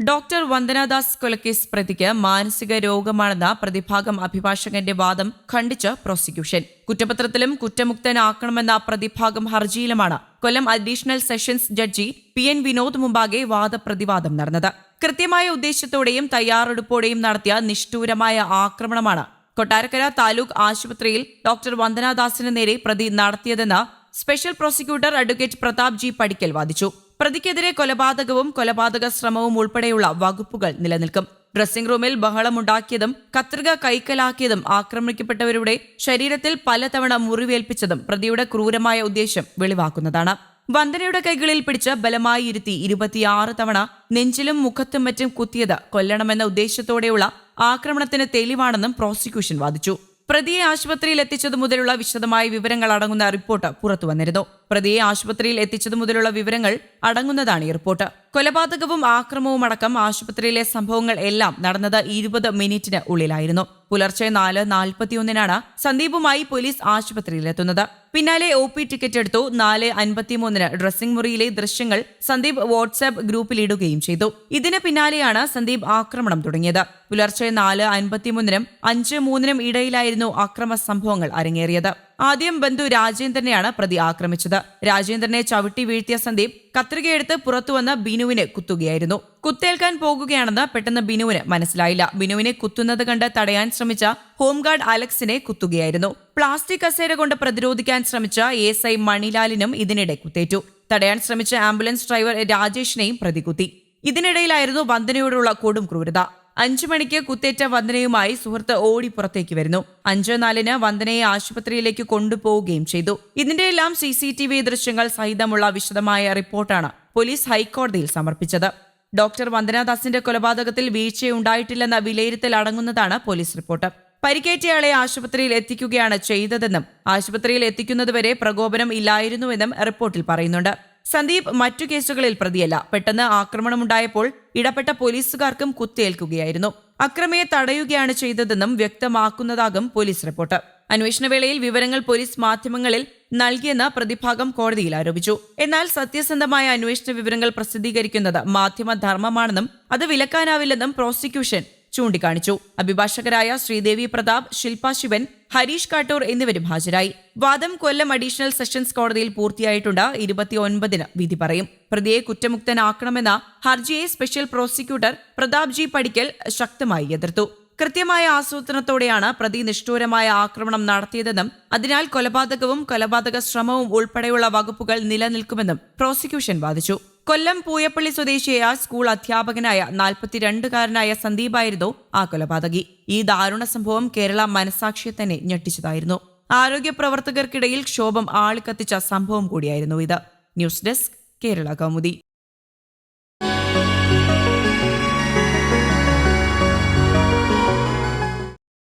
Doctor Vandana Das കൊലക്കേസ് പ്രതിക്ക് മാനസിക രോഗമാണെന്ന പ്രതിഭാഗം അഭിഭാഷകന്റെ വാദം ഖണ്ഡിച്ച് പ്രോസിക്യൂഷൻ. കുറ്റപത്രത്തിലും കുറ്റമുക്തനാക്കണമെന്ന പ്രതിഭാഗം ഹർജിയിലുമാണ് Kollam additional sessions judge P N Vinod മുമ്പാകെ വാദപ്രതിവാദം നടന്നത്. കൃത്യമായ ഉദ്ദേശത്തോടെയും തയ്യാറെടുപ്പോടെയും നടത്തിയ നിഷ്ഠൂരമായ ആക്രമണമാണ് കൊട്ടാരക്കര താലൂക്ക് ആശുപത്രിയിൽ ഡോക്ടർ വന്ദനാദാസിന് നേരെ പ്രതി നടത്തിയതെന്ന് special prosecutor advocate Pratap G Padikkal വാദിച്ചു. പ്രതിക്കെതിരെ കൊലപാതകവും കൊലപാതക ശ്രമവും ഉൾപ്പെടെയുള്ള വകുപ്പുകൾ നിലനിൽക്കും. ഡ്രസ്സിംഗ് റൂമിൽ ബഹളമുണ്ടാക്കിയതും കത്രിക കൈക്കലാക്കിയതും ആക്രമിക്കപ്പെട്ടവരുടെ ശരീരത്തിൽ പലതവണ മുറിവേൽപ്പിച്ചതും പ്രതിയുടെ ക്രൂരമായ ഉദ്ദേശ്യം വെളിവാക്കുന്നതാണ്. വന്ദനയുടെ കൈകളിൽ പിടിച്ച് ബലമായി ഇരുത്തി ഇരുപത്തിയാറ് തവണ നെഞ്ചിലും മുഖത്തും മറ്റും കുത്തിയത് കൊല്ലണമെന്ന ഉദ്ദേശത്തോടെയുള്ള ആക്രമണത്തിന് തെളിവാണെന്നും പ്രോസിക്യൂഷൻ വാദിച്ചു. പ്രതിയെ ആശുപത്രിയിൽ എത്തിച്ചതു മുതലുള്ള വിശദമായ വിവരങ്ങൾ അടങ്ങുന്ന റിപ്പോർട്ട് പുറത്തുവന്നിരുന്നു. പ്രതിയെ ആശുപത്രിയിൽ എത്തിച്ചതു മുതലുള്ള വിവരങ്ങൾ അടങ്ങുന്നതാണ് ഈ റിപ്പോർട്ട്. കൊലപാതകവും ആക്രമവും അടക്കം ആശുപത്രിയിലെ സംഭവങ്ങൾ എല്ലാം നടന്നത് ഇരുപത് മിനിറ്റിന് ഉള്ളിലായിരുന്നു. പുലർച്ചെ നാല് നാൽപ്പത്തിയൊന്നിനാണ് സന്ദീപുമായി പോലീസ് ആശുപത്രിയിലെത്തുന്നത്. പിന്നാലെ ഒ പി ടിക്കറ്റ് എടുത്തു. നാല് അൻപത്തിമൂന്നിന് ഡ്രസ്സിംഗ് മുറിയിലെ ദൃശ്യങ്ങൾ സന്ദീപ് വാട്സ്ആപ്പ് ഗ്രൂപ്പിലിടുകയും ചെയ്തു. ഇതിന് പിന്നാലെയാണ് സന്ദീപ് ആക്രമണം തുടങ്ങിയത്. പുലർച്ചെ നാല് അൻപത്തിമൂന്നിനും അഞ്ച് മൂന്നിനും ഇടയിലായിരുന്നു അക്രമ സംഭവങ്ങൾ അരങ്ങേറിയത്. ആദ്യം ബന്ധു രാജേന്ദ്രനെയാണ് പ്രതി ആക്രമിച്ചത്. രാജേന്ദ്രനെ ചവിട്ടി വീഴ്ത്തിയ സന്ദീപ് കത്രികയെടുത്ത് പുറത്തുവന്ന് ബിനുവിനെ കുത്തുകയായിരുന്നു. കുത്തേൽക്കാൻ പോകുകയാണെന്ന് പെട്ടെന്ന് ബിനുവിന് മനസ്സിലായില്ല. ബിനുവിനെ കുത്തുന്നത് കണ്ട് തടയാൻ ശ്രമിച്ച ഹോംഗാർഡ് അലക്സിനെ കുത്തുകയായിരുന്നു. പ്ലാസ്റ്റിക് കസേര കൊണ്ട് പ്രതിരോധിക്കാൻ ശ്രമിച്ച എസ് ഐ മണിലാലിനും ഇതിനിടെ കുത്തേറ്റു. തടയാൻ ശ്രമിച്ച ആംബുലൻസ് ഡ്രൈവർ രാജേഷിനെയും പ്രതികുത്തി. ഇതിനിടയിലായിരുന്നു വന്ദനയോടുള്ള കൊടും ക്രൂരത. അഞ്ചു മണിക്ക് കുത്തേറ്റ വന്ദനയുമായി സുഹൃത്ത് ഓടി പുറത്തേക്ക് വരുന്നു. അഞ്ച് നാലിന് വന്ദനയെ ആശുപത്രിയിലേക്ക് കൊണ്ടുപോവുകയും ചെയ്തു. ഇതിന്റെയെല്ലാം സി സി ടി വി ദൃശ്യങ്ങൾ സഹിതമുള്ള വിശദമായ റിപ്പോർട്ടാണ് പോലീസ് ഹൈക്കോടതിയിൽ സമർപ്പിച്ചത്. ഡോക്ടർ വന്ദനാദാസിന്റെ കൊലപാതകത്തിൽ വീഴ്ചയുണ്ടായിട്ടില്ലെന്ന വിലയിരുത്തൽ അടങ്ങുന്നതാണ് പോലീസ് റിപ്പോർട്ട്. പരിക്കേറ്റയാളെ ആശുപത്രിയിൽ എത്തിക്കുകയാണ് ചെയ്തതെന്നും ആശുപത്രിയിൽ എത്തിക്കുന്നതുവരെ പ്രകോപനം ഇല്ലായിരുന്നുവെന്നും റിപ്പോർട്ടിൽ പറയുന്നുണ്ട്. സന്ദീപ് മറ്റു കേസുകളിൽ പ്രതിയല്ല. പെട്ടെന്ന് ആക്രമണമുണ്ടായപ്പോൾ ഇടപെട്ട പോലീസുകാർക്കും കുത്തേൽക്കുകയായിരുന്നു അക്രമയെ തടയുകയാണ് ചെയ്തതെന്നും വ്യക്തമാക്കുന്നതാകും പോലീസ് റിപ്പോർട്ട്. അന്വേഷണവേളയിൽ വിവരങ്ങൾ പോലീസ് മാധ്യമങ്ങളിൽ നൽകിയെന്ന് പ്രതിഭാഗം കോടതിയിൽ ആരോപിച്ചു. എന്നാൽ സത്യസന്ധമായ അന്വേഷണ വിവരങ്ങൾ പ്രസിദ്ധീകരിക്കുന്നത് മാധ്യമധർമ്മമാണെന്നും അത് വിലക്കാനാവില്ലെന്നും പ്രോസിക്യൂഷൻ ചൂണ്ടിക്കാണിച്ചു. അഭിഭാഷകരായ ശ്രീദേവി പ്രതാപ് ശില്പ ശിവൻ ഹരീഷ് കാട്ടൂർ എന്നിവരും ഹാജരായി. വാദം കൊല്ലം അഡീഷണൽ സെഷൻസ് കോടതിയിൽ പൂർത്തിയായിട്ടുണ്ട്. ഇരുപത്തിയൊൻപതിന് വിധി പറയും. പ്രതിയെ കുറ്റമുക്തനാക്കണമെന്ന ഹർജിയെ special prosecutor Pratap G Padikkal ശക്തമായി എതിർത്തു. കൃത്യമായ ആസൂത്രണത്തോടെയാണ് പ്രതി നിഷ്ഠൂരമായ ആക്രമണം നടത്തിയതെന്നും അതിനാൽ കൊലപാതകവും കൊലപാതക ശ്രമവും ഉൾപ്പെടെയുള്ള വകുപ്പുകൾ നിലനിൽക്കുമെന്നും പ്രോസിക്യൂഷൻ വാദിച്ചു. കൊല്ലം പൂയപ്പള്ളി സ്വദേശിയായ സ്കൂൾ അധ്യാപകനായ നാൽപ്പത്തിരണ്ടുകാരനായ സന്ദീപായിരുന്നു ആ കൊലപാതകി. ഈ ദാരുണ സംഭവം കേരള മനസാക്ഷിയെ തന്നെ ഞെട്ടിച്ചതായിരുന്നു. ആരോഗ്യ പ്രവർത്തകർക്കിടയിൽ ക്ഷോഭം ആളിക്കത്തിച്ച സംഭവം കൂടിയായിരുന്നു ഇത്. News desk Kerala Kaumudi.